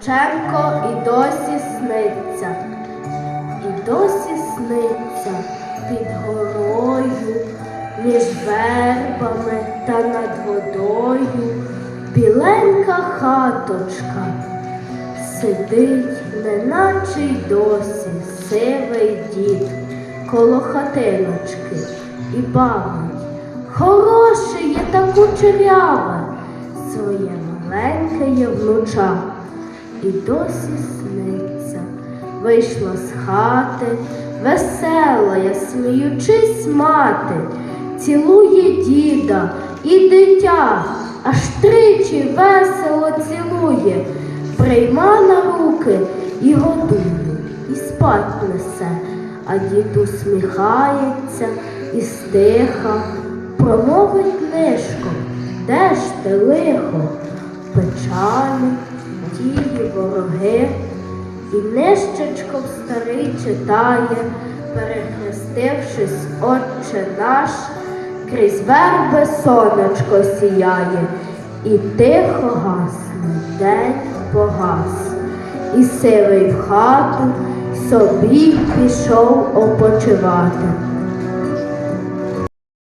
Шевченко і досі сниться, і досі сниться під горою, між вербами та над водою біленька хаточка. Сидить, неначе й досі сивий дід коло хатиночки і бавить. Хороше є та кучеряве, своє маленьке є внуча. І досі сниться, вийшла з хати, весела, я сміючись мати, цілує діда і дитя, аж тричі весело цілує, прийма на руки і годує, і спать несе, а дід усміхається і стиха, промовить нишком, де ж ти лихо, печалі, тії вороги, і нищечком старий читає, перехрестившись, Отче наш, крізь верби сонечко сіяє, і тихо гасне, день погас, і сивий в хату собі пішов опочивати.